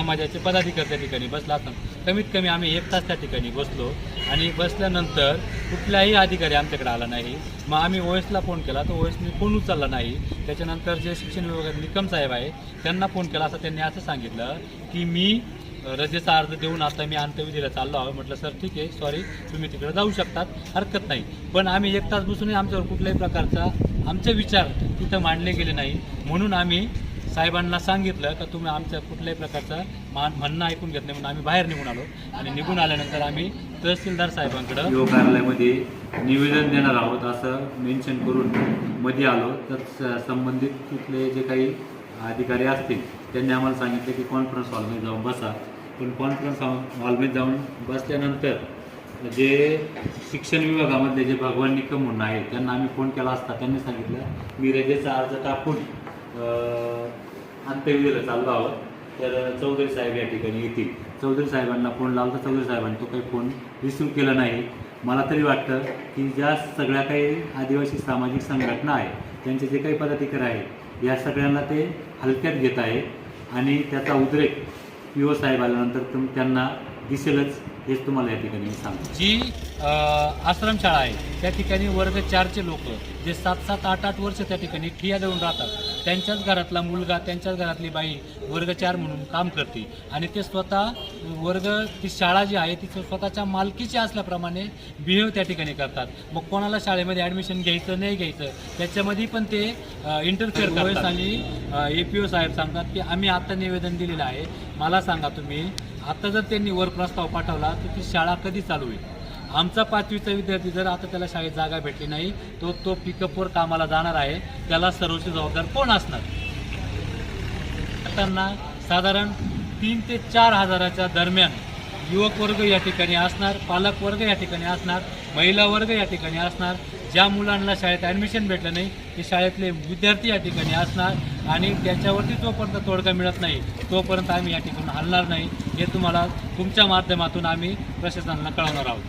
समाजाचे पदाधिकारी त्या ठिकाणी बसला असताना कमीत कमी आम्ही एक तास त्या ठिकाणी बसलो आणि बसल्यानंतर कुठलाही अधिकारी आमच्याकडे आला नाही. मग आम्ही ओएसला फोन केला तर ओएसने फोन उचलला नाही. त्याच्यानंतर जे शिक्षण विभागात निकम साहेब आहे त्यांना फोन केला असं त्यांनी असं सांगितलं की मी रजेचा अर्ज देऊन आता मी अंत्यविधीला चाललो आहोत. म्हटलं सर ठीक आहे सॉरी तुम्ही तिकडे जाऊ शकतात हरकत नाही. पण आम्ही एक तास बसूनही आमच्यावर कुठल्याही प्रकारचा आमचे विचार तिथं मांडले गेले नाही. म्हणून आम्ही साहेबांना सांगितलं का तुम्ही आमच्या कुठल्याही प्रकारचा मान म्हणणं ऐकून घेत नाही म्हणून आम्ही बाहेर निघून आलो. आणि निघून आल्यानंतर आम्ही तहसीलदार साहेबांकडं योग कार्यालयामध्ये निवेदन देणार आहोत असं मेन्शन करून मध्ये आलो. तर स- संबंधित तिथले जे काही अधिकारी असतील त्यांनी आम्हाला सांगितलं की कॉन्फरन्स हॉलमध्ये जाऊन बसा. पण कॉन्फरन्स हॉलमध्ये जाऊन बसल्यानंतर जे शिक्षण विभागामधले जे भगवान निकम म्हणून आहे त्यांना आम्ही फोन केला असता त्यांनी सांगितलं मी रजेचा अर्ज टाकून अंत्यविधीला चाललो आहोत. तर चौधरी साहेब या ठिकाणी येतील. चौधरी साहेबांना फोन लावला तर चौधरी साहेबांनी तो काही फोन रिसिव्ह केला नाही. मला तरी वाटतं की ज्या सगळ्या काही आदिवासी सामाजिक संघटना आहे त्यांचे जे काही पदाधिकारी आहेत या सगळ्यांना ते हलक्यात घेत आहे आणि त्याचा उद्रेक पी ओ साहेब आल्यानंतर तुम त्यांना दिसेलच हेच तुम्हाला या ठिकाणी मी सांगतो. जी आश्रमशाळा आहे त्या ठिकाणी वर्ग चारचे लोक जे सात सात आठ आठ वर्ष त्या ठिकाणी ठिया देऊन राहतात. त्यांच्याच घरातला मुलगा त्यांच्याच घरातली बाई वर्ग चार म्हणून काम करते. आणि ते स्वतः वर्ग ती शाळा जी आहे ती स्वतःच्या मालकीची असल्याप्रमाणे बिहेव त्या ठिकाणी करतात. मग कोणाला शाळेमध्ये ॲडमिशन घ्यायचं नाही घ्यायचं त्याच्यामध्ये पण ते इंटरफेअर करतात. आणि ए पी ओ साहेब सांगतात की आम्ही आता निवेदन दिलेलं आहे. मला सांगा तुम्ही आता जर त्यांनी वर प्रस्ताव पाठवला तर ती शाळा कधी चालू होईल? आमचा पाचवीचा विद्यार्थी जर आता त्याला शाळेत जागा भेटली नाही तो तो पिकअपवर कामाला जाणार आहे त्याला सर्वोच्च जबाबदार कोण असणार? त्यांना साधारण तीन ते चार हजाराच्या दरम्यान युवक वर्ग या ठिकाणी असणार पालक वर्ग या ठिकाणी असणार महिला वर्ग या ठिकाणी असणार ज्या मुलांना शाळेत ॲडमिशन भेटलं नाही ते शाळेतले विद्यार्थी या ठिकाणी असणार आणि त्याच्यावरती जोपर्यंत तोडगा मिळत नाही तोपर्यंत आम्ही या ठिकाणी हलणार नाही. हे तुम्हाला तुमच्या माध्यमातून आम्ही प्रशासनाला कळवणार आहोत.